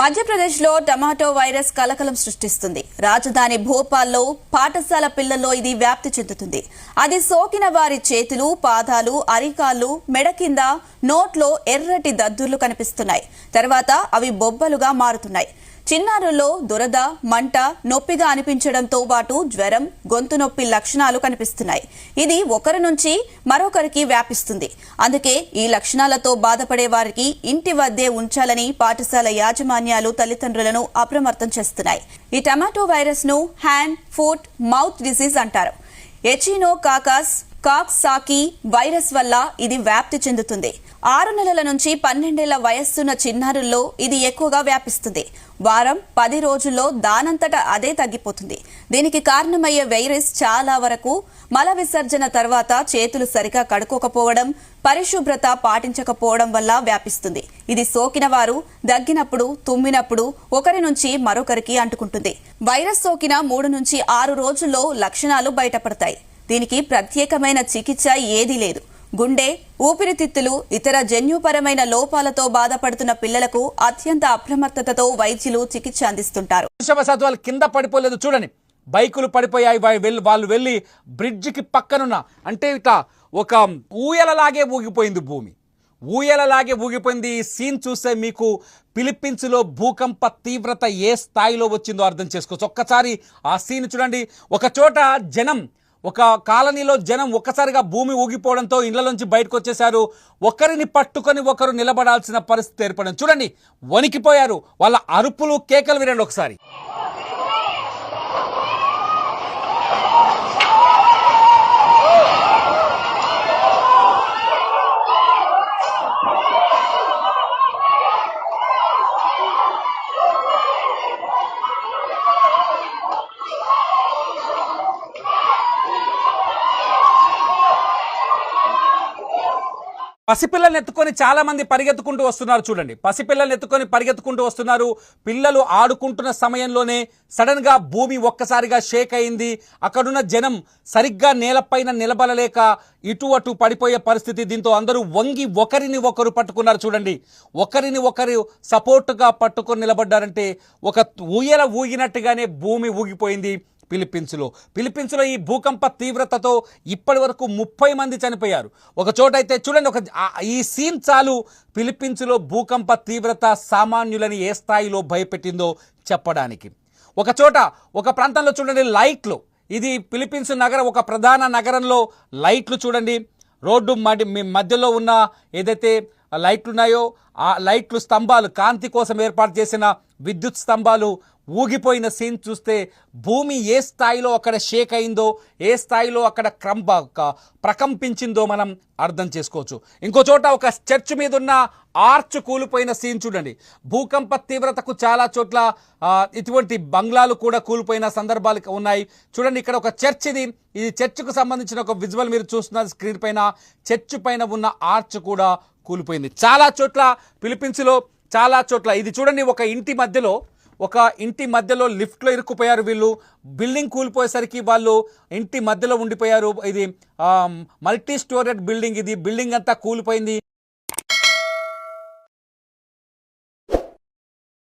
మధ్యప్రదేశ్లో tomato virus కలకలం సృష్టిస్తుంది. రాజధాని భోపాల్లో పాఠశాల పిల్లల్లో ఇది వ్యాప్తి చెందుతుంది. అది సోకిన వారి చేతులు పాదాలు అరికాళ్ళు మెడ కింద నోట్లో ఎర్రటి దద్దుర్లు కనిపిస్తున్నాయి. తర్వాత అవి బొబ్బలుగా మారుతున్నాయి. చిన్నారుల్లో దురద మంట నొప్పిగా అనిపించడంతో పాటు జ్వరం గొంతు నొప్పి లక్షణాలు కనిపిస్తున్నాయి. ఇది ఒకరి నుంచి మరొకరికి వ్యాపిస్తుంది. అందుకే ఈ లక్షణాలతో బాధపడే వారికి ఇంటి వద్దే ఉంచాలని పాఠశాల యాజమాన్యాలు తల్లిదండ్రులను అప్రమత్తం చేస్తున్నాయి. ఈ టమాటో వైరస్ను హ్యాండ్ ఫుట్ మౌత్ డిసీజ్ అంటారు. ఎచినో కాకాస్ కాక్స్ సాకి వైరస్ వల్ల ఇది వ్యాప్తి చెందుతుంది. ఆరు నెలల నుంచి పన్నెండేళ్ళ వయస్సున్న చిన్నారుల్లో ఇది ఎక్కువగా వ్యాపిస్తుంది. వారం పది రోజుల్లో దానంతట అదే తగ్గిపోతుంది. దీనికి కారణమయ్యే వైరస్ చాలా వరకు మల విసర్జన తర్వాత చేతులు సరిగా కడుక్కోకపోవడం పరిశుభ్రత పాటించకపోవడం వల్ల వ్యాపిస్తుంది. ఇది సోకిన వారు దగ్గినప్పుడు తుమ్మినప్పుడు ఒకరి నుంచి మరొకరికి అంటుకుంటుంది. వైరస్ సోకిన మూడు నుంచి ఆరు రోజుల్లో లక్షణాలు బయటపడతాయి. దీనికి ప్రత్యేకమైన చికిత్స ఏదీ లేదు. గుండె ఊపిరితిత్తులు ఇతర జన్యుపరమైన లోపాలతో బాధపడుతున్న పిల్లలకు అత్యంత అప్రమత్తతతో వైద్యులు చికిత్స అందిస్తుంటారు. వాళ్ళు కింద పడిపోలేదు చూడండి. బైకులు పడిపోయాయి వెళ్ళి వాళ్ళు వెళ్ళి బ్రిడ్జికి పక్కనున్న అంటే ఇట్లా ఒక ఊయలలాగే ఊగిపోయింది భూమి. ఊయలలాగే ఊగిపోయింది. ఈ సీన్ చూస్తే మీకు ఫిలిప్పీన్స్లో భూకంప తీవ్రత ఏ స్థాయిలో వచ్చిందో అర్థం చేసుకోవచ్చు. ఒక్కసారి ఆ సీన్ చూడండి. ఒక చోట జనం ఒక కాలనీలో జనం ఒక్కసారిగా భూమి ఊగిపోవడంతో ఇళ్ళలోంచి బయటకు వచ్చేశారు ఒకరిని పట్టుకొని ఒకరు నిలబడాల్సిన పరిస్థితి ఏర్పడింది. చూడండి వణికిపోయారు. వాళ్ళ అరుపులు కేకలు వినండి ఒకసారి. పసిపిల్లల్ని ఎత్తుకొని చాలా మంది పరిగెత్తుకుంటూ వస్తున్నారు చూడండి. పసిపిల్లల్ని ఎత్తుకొని పరిగెత్తుకుంటూ వస్తున్నారు. పిల్లలు ఆడుకుంటున్న సమయంలోనే సడన్గా భూమి ఒక్కసారిగా షేక్ అయింది. అక్కడున్న జనం సరిగ్గా నేలపైన నిలబడలేక ఇటు అటు పడిపోయే పరిస్థితి దీంతో అందరూ వంగి ఒకరిని ఒకరు పట్టుకున్నారు చూడండి. ఒకరిని ఒకరు సపోర్టుగా పట్టుకొని నిలబడ్డారంటే ఒక ఊయల ఊగినట్టుగానే భూమి ఊగిపోయింది. ఫిలిప్పీన్స్లో ఫిలిప్పీన్స్లో ఈ భూకంప తీవ్రతతో ఇప్పటి వరకు ముప్పై మంది చనిపోయారు. ఒక చోట అయితే చూడండి ఒక ఈ సీన్ చాలు. ఫిలిప్పీన్స్లో భూకంప తీవ్రత సామాన్యులని ఏ స్థాయిలో భయపెట్టిందో చెప్పడానికి. ఒక చోట ఒక ప్రాంతంలో చూడండి లైట్లు. ఇది ఫిలిప్పీన్స్ నగరం ఒక ప్రధాన నగరంలో లైట్లు చూడండి. రోడ్డు మడి మీ మధ్యలో ఉన్న ఏదైతే లైట్లు ఉన్నాయో ఆ లైట్లు స్తంభాలు కాంతి కోసం ఏర్పాటు చేసిన విద్యుత్ స్తంభాలు ఊగిపోయిన సీన్ చూస్తే భూమి ఏ స్థాయిలో అక్కడ షేక్ అయిందో ఏ స్థాయిలో అక్కడ క్రమ ప్రకంపించిందో మనం అర్థం చేసుకోవచ్చు. ఇంకో చోట ఒక చర్చ్ మీద ఉన్న ఆర్చ్ కూలిపోయిన సీన్ చూడండి. భూకంప తీవ్రతకు చాలా చోట్ల ఇటువంటి బంగ్లాలు కూడా కూలిపోయిన సందర్భాలు ఉన్నాయి. చూడండి ఇక్కడ ఒక చర్చ్ ఇది. ఇది చర్చ్కు సంబంధించిన ఒక విజువల్ మీరు చూస్తున్నారు స్క్రీన్ పైన. చర్చ్ పైన ఉన్న ఆర్చ్ కూడా కూలిపోయింది. చాలా చోట్ల ఫిలిపిన్స్లో చాలా చోట్ల. ఇది చూడండి ఒక ఇంటి మధ్యలో ఒక ఇంటి మధ్యలో లిఫ్ట్లో ఇరుక్కుపోయారు వీళ్ళు. బిల్డింగ్ కూలిపోయేసరికి వాళ్ళు ఇంటి మధ్యలో ఉండిపోయారు. ఇది మల్టీ స్టోరేడ్ బిల్డింగ్ ఇది. బిల్డింగ్ అంతా కూలిపోయింది.